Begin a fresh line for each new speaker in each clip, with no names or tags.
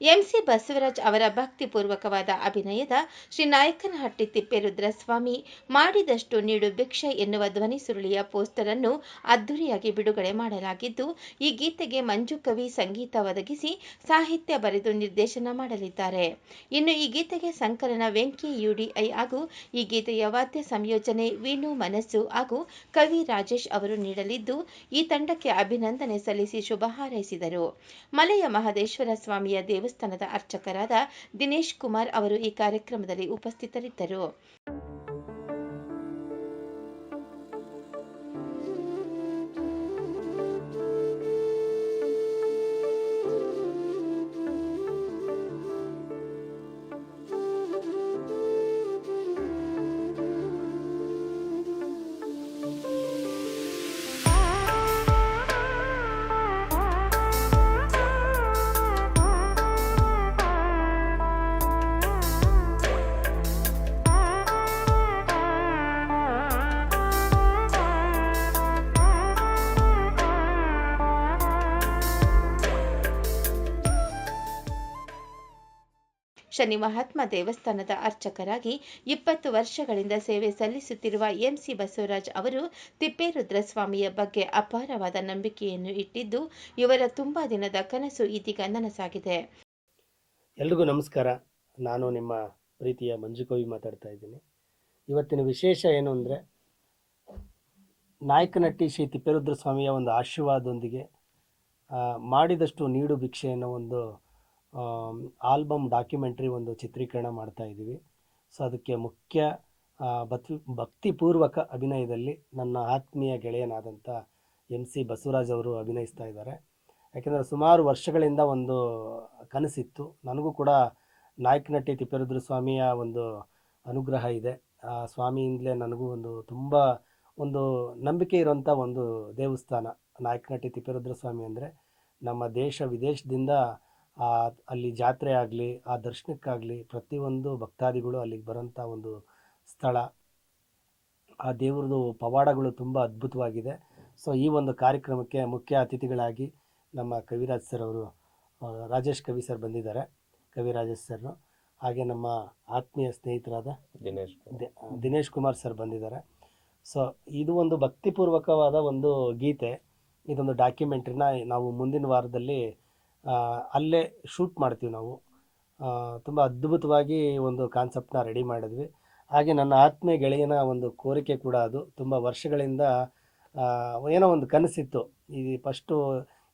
MC Basavaraj ಅವರ ಭಕ್ತಿಪೂರ್ವಕವಾದ ಅಭಿನಯದ ಶ್ರೀ ನಾಯಕನಹಟ್ಟಿ ತಿಪ್ಪೇರುದ್ರಸ್ವಾಮಿ ಮಾಡಿದಷ್ಟು ನೀಡು ಭಿಕ್ಷೆ ಎನ್ನುವ ಧ್ವನಿ ಸುರುಳಿಯ ಪೋಸ್ಟರ್ ಅನ್ನು ಅದ್ದೂರಿಯಾಗಿ ಬಿಡುಗಡೆ ಮಾಡಲಾಗಿದ್ದು, ಈ ಗೀತೆಗೆ ಮಂಜು ಕವಿ ಸಂಗೀತ ಒದಗಿಸಿ ಸಾಹಿತ್ಯ ಬರೆದು ನಿರ್ದೇಶನ ಮಾಡಲಿದ್ದಾರೆ. ಇನ್ನು ಈ ಗೀತೆಗೆ ಸಂಕಲನ ವೆಂಕಿ ಯುಡಿಐ ಹಾಗೂ ಈ ಗೀತೆಯ ವಾದ್ಯ ಸಂಯೋಜನೆ ವೀಣು ಮನಸ್ಸು ಹಾಗೂ ಕವಿ ರಾಜೇಶ್ ಅವರು ನೀಡಲಿದ್ದು, ಈ ತಂಡಕ್ಕೆ ಅಭಿನಂದನೆ ಸಲ್ಲಿಸಿ ಶುಭ ಹಾರೈಸಿದರು. ಮಲೆಯ ಮಹದೇಶ್ವರ ಸ್ವಾಮಿಯ ದೇವಸ್ಥಾನದ ಅರ್ಚಕರಾದ ದಿನೇಶ್ ಕುಮಾರ್ ಅವರು ಈ ಕಾರ್ಯಕ್ರಮದಲ್ಲಿ ಉಪಸ್ಥಿತರಿದ್ದರು. ಶನಿ ಮಹಾತ್ಮ ದೇವಸ್ಥಾನದ ಅರ್ಚಕರಾಗಿ ಇಪ್ಪತ್ತು ವರ್ಷಗಳಿಂದ ಸೇವೆ ಸಲ್ಲಿಸುತ್ತಿರುವ ಎಂಸಿ ಬಸವರಾಜ್ ಅವರು ತಿಪ್ಪೇರುದ್ರಸ್ವಾಮಿಯ ಬಗ್ಗೆ ಅಪಾರವಾದ ನಂಬಿಕೆಯನ್ನು ಇಟ್ಟಿದ್ದು, ಇವರ ತುಂಬಾ ದಿನದ ಕನಸು ಇದೀಗ ನನಸಾಗಿದೆ.
ಎಲ್ರಿಗೂ ನಮಸ್ಕಾರ. ನಾನು ನಿಮ್ಮ ಪ್ರೀತಿಯ ಮಂಜುಕವಿ ಮಾತಾಡ್ತಾ ಇದ್ದೀನಿ. ಇವತ್ತಿನ ವಿಶೇಷ ಏನು ಅಂದರೆ, ನಾಯಕನಟ್ಟಿ ಶ್ರೀ ತಿಪ್ಪೇರುದ್ರ ಸ್ವಾಮಿಯ ಒಂದು ಆಶೀರ್ವಾದದೊಂದಿಗೆ ಮಾಡಿದಷ್ಟು ನೀಡು ಭಿಕ್ಷೆ ಅನ್ನೋ ಒಂದು ಆಲ್ಬಮ್ ಡಾಕ್ಯುಮೆಂಟ್ರಿ ಒಂದು ಚಿತ್ರೀಕರಣ ಮಾಡ್ತಾ ಇದ್ದೀವಿ. ಸೊ ಅದಕ್ಕೆ ಮುಖ್ಯ ಭಕ್ತಿ, ಭಕ್ತಿಪೂರ್ವಕ ಅಭಿನಯದಲ್ಲಿ ನನ್ನ ಆತ್ಮೀಯ ಗೆಳೆಯನಾದಂಥ ಎಂ ಸಿ ಬಸವರಾಜ್ ಅವರು ಅಭಿನಯಿಸ್ತಾ ಇದ್ದಾರೆ. ಯಾಕೆಂದರೆ ಸುಮಾರು ವರ್ಷಗಳಿಂದ ಒಂದು ಕನಸಿತ್ತು. ನನಗೂ ಕೂಡ ನಾಯಕನಟ್ಟಿ ತಿಪ್ಪೇರುದ್ರ ಸ್ವಾಮಿಯ ಒಂದು ಅನುಗ್ರಹ ಇದೆ. ಆ, ಸ್ವಾಮಿಯಿಂದಲೇ ನನಗೂ ಒಂದು ತುಂಬ ಒಂದು ನಂಬಿಕೆ ಇರುವಂಥ ಒಂದು ದೇವಸ್ಥಾನ ನಾಯಕನಟ್ಟಿ ತಿಪ್ಪೇರುದ್ರ ಸ್ವಾಮಿ ಅಂದರೆ ನಮ್ಮ ದೇಶ ವಿದೇಶದಿಂದ ಆ ಅಲ್ಲಿ ಜಾತ್ರೆ ಆಗಲಿ ಆ ದರ್ಶನಕ್ಕಾಗಲಿ ಪ್ರತಿಯೊಂದು ಭಕ್ತಾದಿಗಳು ಅಲ್ಲಿಗೆ ಬರೋಂಥ ಒಂದು ಸ್ಥಳ. ಆ ದೇವ್ರದ್ದು ಪವಾಡಗಳು ತುಂಬ ಅದ್ಭುತವಾಗಿದೆ. ಸೊ ಈ ಒಂದು ಕಾರ್ಯಕ್ರಮಕ್ಕೆ ಮುಖ್ಯ ಅತಿಥಿಗಳಾಗಿ ನಮ್ಮ ಕವಿರಾಜ್ ಸರ್ ಅವರು ರಾಜೇಶ್ ಕವಿ ಸರ್ ಬಂದಿದ್ದಾರೆ ಕವಿರಾಜೇಶ್ ಸರ್ ಹಾಗೆ ನಮ್ಮ ಆತ್ಮೀಯ ಸ್ನೇಹಿತರಾದ
ದಿನೇಶ್
ದಿನೇಶ್ ಕುಮಾರ್ ಸರ್ ಬಂದಿದ್ದಾರೆ. ಸೊ ಇದು ಒಂದು ಭಕ್ತಿಪೂರ್ವಕವಾದ ಒಂದು ಗೀತೆ. ಇದೊಂದು ಡಾಕ್ಯುಮೆಂಟ್ರಿನ ನಾವು ಮುಂದಿನ ವಾರದಲ್ಲಿ ಅಲ್ಲೇ ಶೂಟ್ ಮಾಡ್ತೀವಿ ನಾವು. ತುಂಬ ಅದ್ಭುತವಾಗಿ ಒಂದು ಕಾನ್ಸೆಪ್ಟನ್ನ ರೆಡಿ ಮಾಡಿದ್ವಿ. ಹಾಗೆ ನನ್ನ ಆತ್ಮೀಯ ಗೆಳೆಯನ ಒಂದು ಕೋರಿಕೆ ಕೂಡ ಅದು. ತುಂಬ ವರ್ಷಗಳಿಂದ ಏನೋ ಒಂದು ಕನಸಿತ್ತು. ಈ ಫಸ್ಟು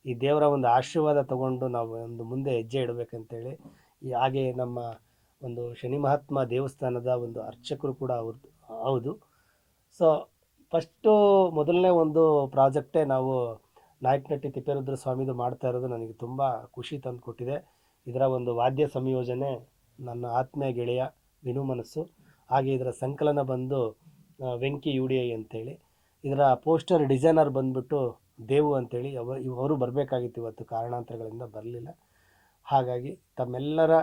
ಈ ದೇವರ ಒಂದು ಆಶೀರ್ವಾದ ತಗೊಂಡು ನಾವು ಒಂದು ಮುಂದೆ ಹೆಜ್ಜೆ ಇಡಬೇಕಂತೇಳಿ ಈ ಹಾಗೆ ನಮ್ಮ ಒಂದು ಶನಿ ಮಹಾತ್ಮ ದೇವಸ್ಥಾನದ ಒಂದು ಅರ್ಚಕರು ಕೂಡ ಅವ್ರದ್ದು ಹೌದು. ಸೊ ಫಸ್ಟು ಮೊದಲನೇ ಒಂದು ಪ್ರಾಜೆಕ್ಟೇ ನಾವು ನಾಯಕನಟ್ಟಿ ತಿಪ್ಪೇರುದ್ರ ಸ್ವಾಮಿದು ಮಾಡ್ತಾ ಇರೋದು ನನಗೆ ತುಂಬ ಖುಷಿ ತಂದು ಕೊಟ್ಟಿದೆ ಇದರ ಒಂದು ವಾದ್ಯ ಸಂಯೋಜನೆ ನನ್ನ ಆತ್ಮೀಯ ಗೆಳೆಯ ವಿನು ಮನಸ್ಸು, ಹಾಗೆ ಇದರ ಸಂಕಲನ ಬಂದು ವೆಂಕಿ ಯು ಡಿ ಐ ಅಂತೇಳಿ. ಇದರ ಪೋಸ್ಟರ್ ಡಿಸೈನರ್ ಬಂದ್ಬಿಟ್ಟು ದೇವು ಅಂತೇಳಿ. ಅವ ಅವರು ಬರಬೇಕಾಗಿತ್ತು ಇವತ್ತು, ಕಾರಣಾಂತರಗಳಿಂದ ಬರಲಿಲ್ಲ. ಹಾಗಾಗಿ ತಮ್ಮೆಲ್ಲರ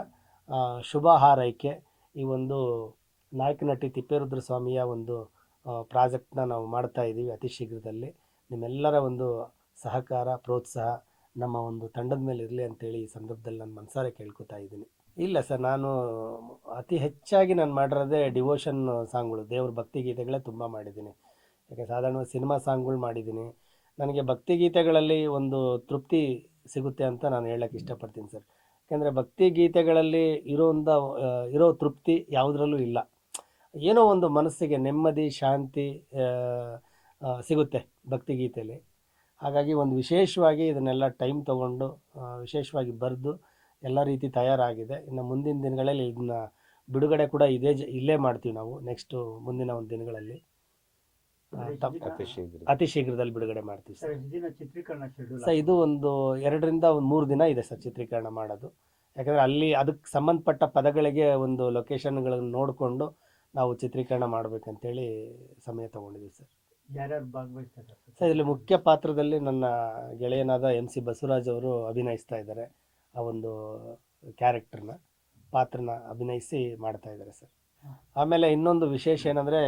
ಶುಭ ಹಾರೈಕೆ ಈ ಒಂದು ನಾಯಕನಟ್ಟಿ ತಿಪ್ಪೇರುದ್ರ ಸ್ವಾಮಿಯ ಒಂದು ಪ್ರಾಜೆಕ್ಟ್ನ ನಾವು ಮಾಡ್ತಾ ಇದ್ದೀವಿ ಅತಿ ಶೀಘ್ರದಲ್ಲಿ. ನಿಮ್ಮೆಲ್ಲರ ಒಂದು ಸಹಕಾರ, ಪ್ರೋತ್ಸಾಹ ನಮ್ಮ ಒಂದು ತಂಡದ ಮೇಲೆ ಇರಲಿ ಅಂತೇಳಿ ಈ ಸಂದರ್ಭದಲ್ಲಿ ನಾನು ಮನಸಾರೆ ಕೇಳ್ಕೊತಾ ಇದ್ದೀನಿ. ಇಲ್ಲ ಸರ್, ನಾನು ಅತಿ ಹೆಚ್ಚಾಗಿ ನಾನು ಮಾಡಿರೋದೇ ಡಿವೋಷನ್ ಸಾಂಗ್ಗಳು. ದೇವ್ರ ಭಕ್ತಿ ಗೀತೆಗಳೇ ತುಂಬ ಮಾಡಿದ್ದೀನಿ. ಯಾಕೆ ಸಾಧಾರಣವಾಗಿ ಸಿನಿಮಾ ಸಾಂಗ್ಗಳು ಮಾಡಿದ್ದೀನಿ. ನನಗೆ ಭಕ್ತಿ ಗೀತೆಗಳಲ್ಲಿ ಒಂದು ತೃಪ್ತಿ ಸಿಗುತ್ತೆ ಅಂತ ನಾನು ಹೇಳಕ್ಕೆ ಇಷ್ಟಪಡ್ತೀನಿ ಸರ್. ಯಾಕೆಂದರೆ ಭಕ್ತಿ ಗೀತೆಗಳಲ್ಲಿ ಇರೋಂಥ, ಇರೋ ತೃಪ್ತಿ ಯಾವುದರಲ್ಲೂ ಇಲ್ಲ. ಏನೋ ಒಂದು ಮನಸ್ಸಿಗೆ ನೆಮ್ಮದಿ, ಶಾಂತಿ ಸಿಗುತ್ತೆ ಭಕ್ತಿ ಗೀತೆಯಲ್ಲಿ ಹಾಗಾಗಿ ಒಂದು ವಿಶೇಷವಾಗಿ ಇದನ್ನೆಲ್ಲ ಟೈಮ್ ತಗೊಂಡು ವಿಶೇಷವಾಗಿ ಬರೆದು ಎಲ್ಲ ರೀತಿ ತಯಾರಾಗಿದೆ. ಇನ್ನು ಮುಂದಿನ ದಿನಗಳಲ್ಲಿ ಇದನ್ನ ಬಿಡುಗಡೆ ಕೂಡ ಇದೇ ಜ ಇಲ್ಲೇ ಮಾಡ್ತೀವಿ ನಾವು ನೆಕ್ಸ್ಟು ಮುಂದಿನ ಒಂದು ದಿನಗಳಲ್ಲಿ. ಆ,
ಅತಿ ಶೀಘ್ರ
ಅತಿ ಶೀಘ್ರದಲ್ಲಿ ಬಿಡುಗಡೆ ಮಾಡ್ತೀವಿ ಸರ್.
ಸರ್ ಚಿತ್ರೀಕರಣ ಶೆಡ್ಯೂಲ್
ಸರ್ ಇದು ಒಂದು ಎರಡರಿಂದ ಒಂದು ಮೂರು ದಿನ ಇದೆ ಸರ್ ಚಿತ್ರೀಕರಣ ಮಾಡೋದು. ಯಾಕಂದರೆ ಅಲ್ಲಿ ಅದಕ್ಕೆ ಸಂಬಂಧಪಟ್ಟ ಪದಗಳಿಗೆ ಒಂದು ಲೊಕೇಶನ್ಗಳನ್ನು ನೋಡಿಕೊಂಡು ನಾವು ಚಿತ್ರೀಕರಣ ಮಾಡಬೇಕಂತೇಳಿ ಸಮಯ ತಗೊಂಡಿದ್ದೀವಿ ಸರ್.
ಯಾರ್ಯಾರು ಭಾಗವಹಿಸ್ತಾರೆ
ಸರ್? ಇಲ್ಲಿ ಮುಖ್ಯ ಪಾತ್ರದಲ್ಲಿ ನನ್ನ ಗೆಳೆಯನಾದ ಎಂ ಸಿ ಬಸವರಾಜ್ ಅವರು ಅಭಿನಯಿಸ್ತಾ ಇದ್ದಾರೆ. ಆ ಒಂದು ಕ್ಯಾರೆಕ್ಟರ್ನ ಪಾತ್ರನ ಅಭಿನಯಿಸಿ ಮಾಡ್ತಾ ಇದ್ದಾರೆ ಸರ್. ಆಮೇಲೆ ಇನ್ನೊಂದು ವಿಶೇಷ ಏನಂದರೆ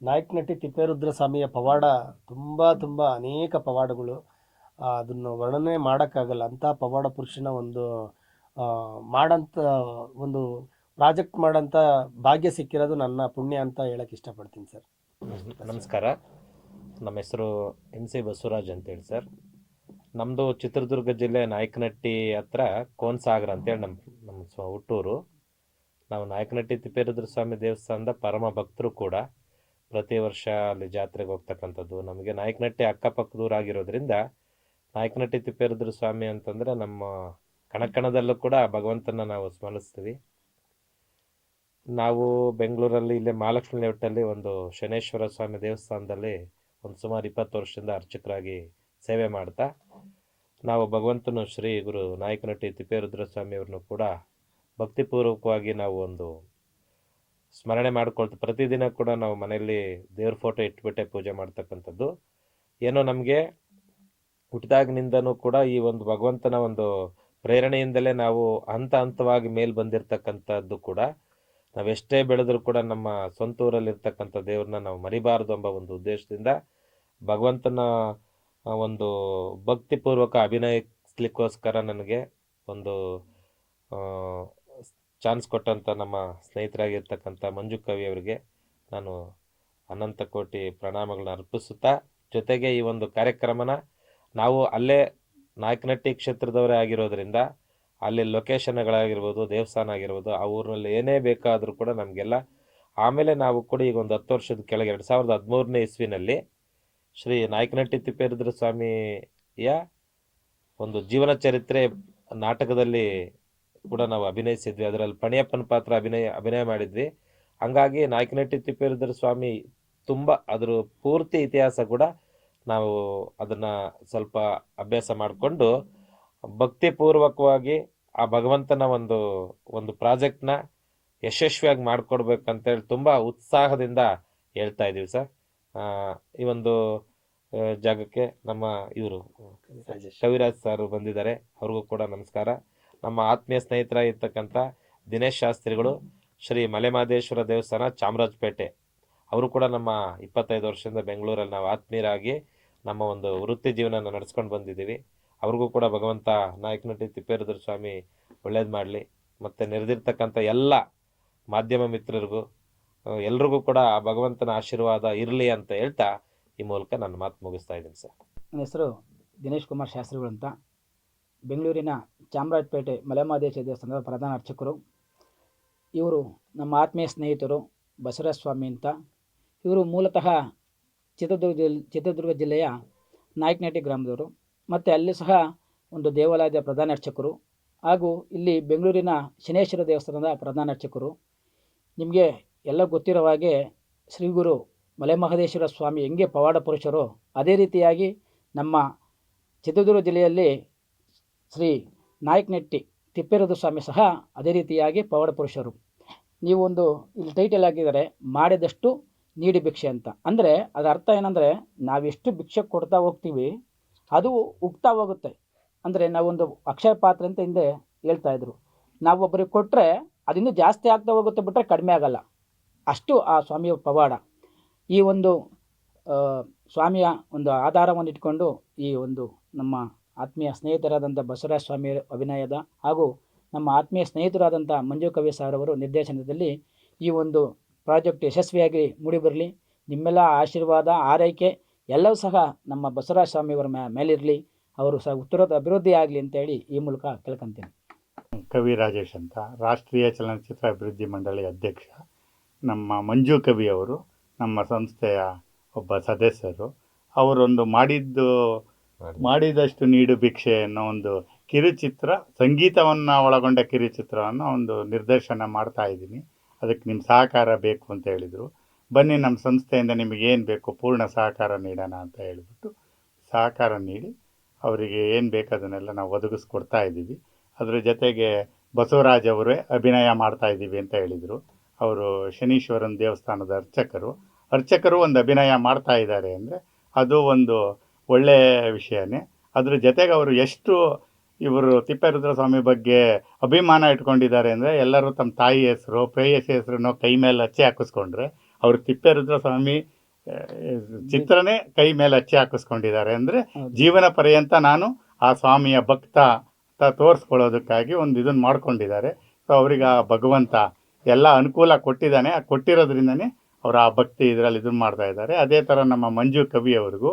ನಾಯಕನಟ್ಟಿ ತಿಪ್ಪೇರುದ್ರ ಸ್ವಾಮಿಯ ಪವಾಡ ತುಂಬ ತುಂಬ ಅನೇಕ ಪವಾಡಗಳು. ಅದನ್ನು ವರ್ಣನೆ ಮಾಡೋಕ್ಕಾಗಲ್ಲ. ಅಂಥ ಪವಾಡ ಪುರುಷನ ಒಂದು ಮಾಡಂಥ ಮಾಡಂತ ಒಂದು ಪ್ರಾಜೆಕ್ಟ್ ಮಾಡೋಂಥ ಭಾಗ್ಯ ಸಿಕ್ಕಿರೋದು ನನ್ನ ಪುಣ್ಯ ಅಂತ ಹೇಳಕ್ಕೆ ಇಷ್ಟಪಡ್ತೀನಿ ಸರ್.
ನಮಸ್ಕಾರ. ನಮ್ಮ ಹೆಸರು ಎನ್ ಸಿ ಬಸವರಾಜ್ ಅಂತೇಳಿ ಸರ್. ನಮ್ಮದು ಚಿತ್ರದುರ್ಗ ಜಿಲ್ಲೆ ನಾಯಕನಹಟ್ಟಿ ಹತ್ರ ಕೋನ್ಸಾಗರ ಅಂತೇಳಿ ನಮ್ಮ ನಮ್ಮ ಸ್ವ, ಹುಟ್ಟೂರು. ನಾವು ನಾಯಕನಹಟ್ಟಿ ತಿಪ್ಪೇರುದ್ರ ಸ್ವಾಮಿ ದೇವಸ್ಥಾನದ ಪರಮ ಭಕ್ತರು ಕೂಡ. ಪ್ರತಿ ವರ್ಷ ಅಲ್ಲಿ ಜಾತ್ರೆಗೆ ಹೋಗ್ತಕ್ಕಂಥದ್ದು. ನಮಗೆ ನಾಯಕನಹಟ್ಟಿ ಅಕ್ಕಪಕ್ಕದೂರಾಗಿರೋದ್ರಿಂದ ನಾಯಕನಹಟ್ಟಿ ತಿಪ್ಪೇರುದ್ರ ಸ್ವಾಮಿ ಅಂತಂದರೆ ನಮ್ಮ ಕಣಕಣದಲ್ಲೂ ಕೂಡ ಭಗವಂತನ ನಾವು ಸ್ಮರಿಸ್ತೀವಿ. ನಾವು ಬೆಂಗಳೂರಲ್ಲಿ ಇಲ್ಲೇ ಮಹಾಲಕ್ಷ್ಮಿ ಲೇಔಟಲ್ಲಿ ಒಂದು ಶನೇಶ್ವರ ಸ್ವಾಮಿ ದೇವಸ್ಥಾನದಲ್ಲಿ ಒಂದು ಸುಮಾರು ಇಪ್ಪತ್ತು ವರ್ಷದಿಂದ ಅರ್ಚಕರಾಗಿ ಸೇವೆ ಮಾಡ್ತಾ, ನಾವು ಭಗವಂತನು ಶ್ರೀ ಗುರು ನಾಯಕನಟ್ಟಿ ತಿಪ್ಪೇರುದ್ರ ಸ್ವಾಮಿಯವ್ರನ್ನು ಕೂಡ ಭಕ್ತಿಪೂರ್ವಕವಾಗಿ ನಾವು ಒಂದು ಸ್ಮರಣೆ ಮಾಡ್ಕೊಳ್ತಾ, ಪ್ರತಿದಿನ ಕೂಡ ನಾವು ಮನೆಯಲ್ಲಿ ದೇವ್ರ ಫೋಟೋ ಇಟ್ಬಿಟ್ಟೆ ಪೂಜೆ ಮಾಡ್ತಕ್ಕಂಥದ್ದು. ಏನೋ ನಮಗೆ ಹುಟ್ಟಿದಾಗಿನಿಂದನೂ ಕೂಡ ಈ ಒಂದು ಭಗವಂತನ ಒಂದು ಪ್ರೇರಣೆಯಿಂದಲೇ ನಾವು ಹಂತ ಹಂತವಾಗಿ ಮೇಲೆ ಬಂದಿರತಕ್ಕಂಥದ್ದು ಕೂಡ ನಾವೆಷ್ಟೇ ಬೆಳೆದರೂ ಕೂಡ ನಮ್ಮ ಸ್ವಂತ ಊರಲ್ಲಿರ್ತಕ್ಕಂಥ ದೇವ್ರನ್ನ ನಾವು ಮರಿಬಾರದು ಎಂಬ ಒಂದು ಉದ್ದೇಶದಿಂದ ಭಗವಂತನ ಒಂದು ಭಕ್ತಿಪೂರ್ವಕ ಅಭಿನಯಿಸ್ಲಿಕ್ಕೋಸ್ಕರ ನನಗೆ ಒಂದು ಚಾನ್ಸ್ ಕೊಟ್ಟಂಥ ನಮ್ಮ ಸ್ನೇಹಿತರಾಗಿರ್ತಕ್ಕಂಥ ಮಂಜು ಕವಿ ಅವರಿಗೆ ನಾನು ಅನಂತ ಕೋಟಿ ಪ್ರಣಾಮಗಳನ್ನ ಅರ್ಪಿಸುತ್ತಾ, ಜೊತೆಗೆ ಈ ಒಂದು ಕಾರ್ಯಕ್ರಮನ ನಾವು ಅಲ್ಲೇ ನಾಯಕನಹಟ್ಟಿ ಕ್ಷೇತ್ರದವರೇ ಆಗಿರೋದ್ರಿಂದ ಅಲ್ಲಿ ಲೊಕೇಶನ್ಗಳಾಗಿರ್ಬೋದು, ದೇವಸ್ಥಾನ ಆಗಿರ್ಬೋದು, ಆ ಊರಿನಲ್ಲಿ ಏನೇ ಬೇಕಾದರೂ ಕೂಡ ನಮಗೆಲ್ಲ, ಆಮೇಲೆ ನಾವು ಕೂಡ ಈಗ ಒಂದು ಹತ್ತು ವರ್ಷದ ಕೆಳಗೆ, ಎರಡು ಸಾವಿರದ ಹದಿಮೂರನೇ ಇಸ್ವಿನಲ್ಲಿ ಶ್ರೀ ನಾಯಕನಟ್ಟಿ ತಿಪ್ಪೇರುದ್ರ ಸ್ವಾಮಿಯ ಒಂದು ಜೀವನ ಚರಿತ್ರೆ ನಾಟಕದಲ್ಲಿ ಕೂಡ ನಾವು ಅಭಿನಯಿಸಿದ್ವಿ. ಅದರಲ್ಲಿ ಪಣಿಯಪ್ಪನ ಪಾತ್ರ ಅಭಿನಯ ಅಭಿನಯ ಮಾಡಿದ್ವಿ. ಹಂಗಾಗಿ ನಾಯಕನಟ್ಟಿ ತಿಪ್ಪೇರುದ್ರ ಸ್ವಾಮಿ ತುಂಬ, ಅದರ ಪೂರ್ತಿ ಇತಿಹಾಸ ಕೂಡ ನಾವು ಅದನ್ನು ಸ್ವಲ್ಪ ಅಭ್ಯಾಸ ಮಾಡಿಕೊಂಡು ಭಕ್ತಿಪೂರ್ವಕವಾಗಿ ಆ ಭಗವಂತನ ಒಂದು ಒಂದು ಪ್ರಾಜೆಕ್ಟ್ನ ಯಶಸ್ವಿಯಾಗಿ ಮಾಡಿಕೊಡ್ಬೇಕಂತೇಳಿ ತುಂಬ ಉತ್ಸಾಹದಿಂದ ಹೇಳ್ತಾ ಇದ್ದೀವಿ ಸರ್. ಈ ಒಂದು ಜಾಗಕ್ಕೆ ನಮ್ಮ ಇವರು ಕವಿರಾಜ್ ಸರ್ ಬಂದಿದ್ದಾರೆ. ಅವ್ರಿಗೂ ಕೂಡ ನಮಸ್ಕಾರ. ನಮ್ಮ ಆತ್ಮೀಯ ಸ್ನೇಹಿತರಾಗಿರ್ತಕ್ಕಂಥ ದಿನೇಶ್ ಶಾಸ್ತ್ರಿಗಳು ಶ್ರೀ ಮಲೆಮಹದೇಶ್ವರ ದೇವಸ್ಥಾನ ಚಾಮರಾಜಪೇಟೆ. ಅವರು ಕೂಡ ನಮ್ಮ ಇಪ್ಪತ್ತೈದು ವರ್ಷದಿಂದ ಬೆಂಗಳೂರಲ್ಲಿ ನಾವು ಆತ್ಮೀಯರಾಗಿ ನಮ್ಮ ಒಂದು ವೃತ್ತಿ ಜೀವನ ನಡೆಸ್ಕೊಂಡು ಬಂದಿದ್ದೀವಿ. ಅವ್ರಿಗೂ ಕೂಡ ಭಗವಂತ ನಾಯಕನಟ್ಟಿ ತಿಪ್ಪೇರುದ್ರ ಸ್ವಾಮಿ ಒಳ್ಳೇದು ಮಾಡಲಿ. ಮತ್ತು ನೆರೆದಿರ್ತಕ್ಕಂಥ ಎಲ್ಲ ಮಾಧ್ಯಮ ಮಿತ್ರರಿಗೂ ಎಲ್ರಿಗೂ ಕೂಡ ಆ ಭಗವಂತನ ಆಶೀರ್ವಾದ ಇರಲಿ ಅಂತ ಹೇಳ್ತಾ ಈ ಮೂಲಕ ನನ್ನ ಮಾತು ಮುಗಿಸ್ತಾ ಇದ್ದೀನಿ ಸರ್.
ನನ್ನ ಹೆಸರು ದಿನೇಶ್ ಕುಮಾರ್ ಶಾಸ್ತ್ರಿಗಳು ಅಂತ. ಬೆಂಗಳೂರಿನ ಚಾಮರಾಜಪೇಟೆ ಮಲೆಮಹದೇಶ ದೇವಸ್ಥಾನದ ಪ್ರಧಾನ ಅರ್ಚಕರು. ಇವರು ನಮ್ಮ ಆತ್ಮೀಯ ಸ್ನೇಹಿತರು ಬಸವರಾಜ ಸ್ವಾಮಿ ಅಂತ. ಇವರು ಮೂಲತಃ ಚಿತ್ರದುರ್ಗ ಜಿಲ್ ಚಿತ್ರದುರ್ಗ ಜಿಲ್ಲೆಯ ನಾಯಕನಹಟ್ಟಿ ಗ್ರಾಮದವರು. ಮತ್ತು ಅಲ್ಲಿ ಸಹ ಒಂದು ದೇವಾಲಯದ ಪ್ರಧಾನ ಅರ್ಚಕರು ಹಾಗೂ ಇಲ್ಲಿ ಬೆಂಗಳೂರಿನ ಶನೇಶ್ವರ ದೇವಸ್ಥಾನದ ಪ್ರಧಾನ ಅರ್ಚಕರು. ನಿಮಗೆ ಎಲ್ಲ ಗೊತ್ತಿರೋ ಹಾಗೆ ಶ್ರೀ ಗುರು ಮಲೆಮಹದೇಶ್ವರ ಸ್ವಾಮಿ ಹೆಂಗೆ ಪವಾಡ ಪುರುಷರು ಅದೇ ರೀತಿಯಾಗಿ ನಮ್ಮ ಚಿತ್ರದುರ್ಗ ಜಿಲ್ಲೆಯಲ್ಲಿ ಶ್ರೀ ನಾಯಕ್ನೆಟ್ಟಿ ತಿಪ್ಪೇರದು ಸ್ವಾಮಿ ಸಹ ಅದೇ ರೀತಿಯಾಗಿ ಪವಾಡ ಪುರುಷರು. ನೀವು ಒಂದು ಇಲ್ಲಿ ಟೈಟಲ್ ಹಾಕಿದರೆ ಮಾಡಿದಷ್ಟು ನೀಡಿ ಭಿಕ್ಷೆ ಅಂತ. ಅಂದರೆ ಅದರ ಅರ್ಥ ಏನಂದರೆ ನಾವೆಷ್ಟು ಭಿಕ್ಷೆ ಕೊಡ್ತಾ ಹೋಗ್ತೀವಿ ಅದು ಉಕ್ತಾ ಹೋಗುತ್ತೆ ಅಂದರೆ ನಾವೊಂದು ಅಕ್ಷಯ ಪಾತ್ರ ಅಂತ ಹಿಂದೆ ಹೇಳ್ತಾ ಇದ್ರು. ನಾವು ಒಬ್ಬರಿಗೆ ಕೊಟ್ಟರೆ ಅದಿನ್ನೂ ಜಾಸ್ತಿ ಆಗ್ತಾ ಹೋಗುತ್ತೆ ಬಿಟ್ಟರೆ ಕಡಿಮೆ ಆಗಲ್ಲ. ಅಷ್ಟು ಆ ಸ್ವಾಮಿಯ ಪವಾಡ. ಈ ಒಂದು ಸ್ವಾಮಿಯ ಒಂದು ಆಧಾರವನ್ನು ಇಟ್ಕೊಂಡು ಈ ಒಂದು ನಮ್ಮ ಆತ್ಮೀಯ ಸ್ನೇಹಿತರಾದಂಥ ಬಸವರಾಜ ಸ್ವಾಮಿ ಅಭಿನಯದ ಹಾಗೂ ನಮ್ಮ ಆತ್ಮೀಯ ಸ್ನೇಹಿತರಾದಂಥ ಮಂಜು ಕವಿ ಸರ್ ಅವರು ನಿರ್ದೇಶನದಲ್ಲಿ ಈ ಒಂದು ಪ್ರಾಜೆಕ್ಟ್ ಯಶಸ್ವಿಯಾಗಿ ಮೂಡಿಬರಲಿ. ನಿಮ್ಮೆಲ್ಲ ಆಶೀರ್ವಾದ, ಆರೈಕೆ ಎಲ್ಲವೂ ಸಹ ನಮ್ಮ ಬಸವರಾಜ ಸ್ವಾಮಿಯವರ ಮ್ಯಾ ಮೇಲಿರಲಿ. ಅವರು ಸಹ ಉತ್ತರದ ಅಭಿವೃದ್ಧಿ ಆಗಲಿ ಅಂತೇಳಿ ಈ ಮೂಲಕ ಕೇಳ್ಕೊಂತೀನಿ.
ಕವಿ ರಾಜೇಶ್ ಅಂತ ರಾಷ್ಟ್ರೀಯ ಚಲನಚಿತ್ರ ಅಭಿವೃದ್ಧಿ ಮಂಡಳಿ ಅಧ್ಯಕ್ಷ. ನಮ್ಮ ಮಂಜು ಕವಿ ಅವರು ನಮ್ಮ ಸಂಸ್ಥೆಯ ಒಬ್ಬ ಸದಸ್ಯರು. ಅವರೊಂದು ಮಾಡಿದ್ದು ಮಾಡಿದಷ್ಟು ನೀಡು ಭಿಕ್ಷೆ ಅನ್ನೋ ಒಂದು ಕಿರುಚಿತ್ರ ಸಂಗೀತವನ್ನು ಒಳಗೊಂಡ ಕಿರುಚಿತ್ರವನ್ನು ಒಂದು ನಿರ್ದೇಶನ ಮಾಡ್ತಾ ಇದ್ದೀನಿ. ಅದಕ್ಕೆ ನಿಮ್ಮ ಸಹಕಾರ ಬೇಕು ಅಂತ ಹೇಳಿದರು. ಬನ್ನಿ ನಮ್ಮ ಸಂಸ್ಥೆಯಿಂದ ನಿಮಗೆ ಏನು ಬೇಕು, ಪೂರ್ಣ ಸಹಕಾರ ನೀಡೋಣ ಅಂತ ಹೇಳಿಬಿಟ್ಟು ಸಹಕಾರ ನೀಡಿ ಅವರಿಗೆ ಏನು ಬೇಕು ಅದನ್ನೆಲ್ಲ ನಾವು ಒದಗಿಸ್ಕೊಡ್ತಾ ಇದ್ದೀವಿ. ಅದರ ಜೊತೆಗೆ ಬಸವರಾಜ್ ಅವರೇ ಅಭಿನಯ ಮಾಡ್ತಾ ಇದ್ದೀವಿ ಅಂತ ಹೇಳಿದರು. ಅವರು ಶನೀಶ್ವರನ ದೇವಸ್ಥಾನದ ಅರ್ಚಕರು. ಅರ್ಚಕರು ಒಂದು ಅಭಿನಯ ಮಾಡ್ತಾ ಇದ್ದಾರೆ ಅಂದರೆ ಅದು ಒಂದು ಒಳ್ಳೆಯ ವಿಷಯನೇ. ಅದ್ರ ಜೊತೆಗೆ ಅವರು ಎಷ್ಟು ಇವರು ತಿಪ್ಪೇರುದ್ರ ಸ್ವಾಮಿ ಬಗ್ಗೆ ಅಭಿಮಾನ ಇಟ್ಕೊಂಡಿದ್ದಾರೆ ಅಂದರೆ ಎಲ್ಲರೂ ತಮ್ಮ ತಾಯಿ ಹೆಸರು, ಪ್ರೇಯಸಿ ಹೆಸರನ್ನು ಕೈ ಮೇಲೆ ಹಚ್ಚಿ ಹಾಕಿಸ್ಕೊಂಡ್ರೆ ಅವರು ತಿಪ್ಪೇರುದ್ರ ಸ್ವಾಮಿ ಚಿತ್ರನೇ ಕೈ ಮೇಲೆ ಹಚ್ಚಿ ಹಾಕಿಸ್ಕೊಂಡಿದ್ದಾರೆ. ಅಂದರೆ. ಜೀವನ ಪರ್ಯಂತ ನಾನು ಆ ಸ್ವಾಮಿಯ ಭಕ್ತ ಅಂತ ತೋರಿಸ್ಕೊಳ್ಳೋದಕ್ಕಾಗಿ ಒಂದು ಇದನ್ನು ಮಾಡ್ಕೊಂಡಿದ್ದಾರೆ. ಸೊ ಅವ್ರಿಗೆ ಆ ಭಗವಂತ ಎಲ್ಲ ಅನುಕೂಲ ಕೊಟ್ಟಿದ್ದಾನೆ. ಆ ಕೊಟ್ಟಿರೋದ್ರಿಂದನೇ ಅವರು ಆ ಭಕ್ತಿ ಇದರಲ್ಲಿ ಇದನ್ನು ಮಾಡ್ತಾ ಇದ್ದಾರೆ. ಅದೇ ಥರ ನಮ್ಮ ಮಂಜು ಕವಿಯವ್ರಿಗೂ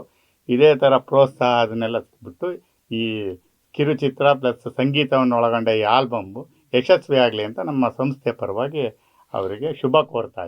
ಇದೇ ಥರ ಪ್ರೋತ್ಸಾಹ ಅದನ್ನೆಲ್ಲ ಬಿಟ್ಟು ಈ ಕಿರುಚಿತ್ರ ಪ್ಲಸ್ ಸಂಗೀತವನ್ನು ಒಳಗೊಂಡ ಈ ಆಲ್ಬಮ್ಮು ಯಶಸ್ವಿ ಆಗಲಿ ಅಂತ ನಮ್ಮ ಸಂಸ್ಥೆ ಪರವಾಗಿ ಅವರಿಗೆ ಶುಭ ಕೋರ್ತಾ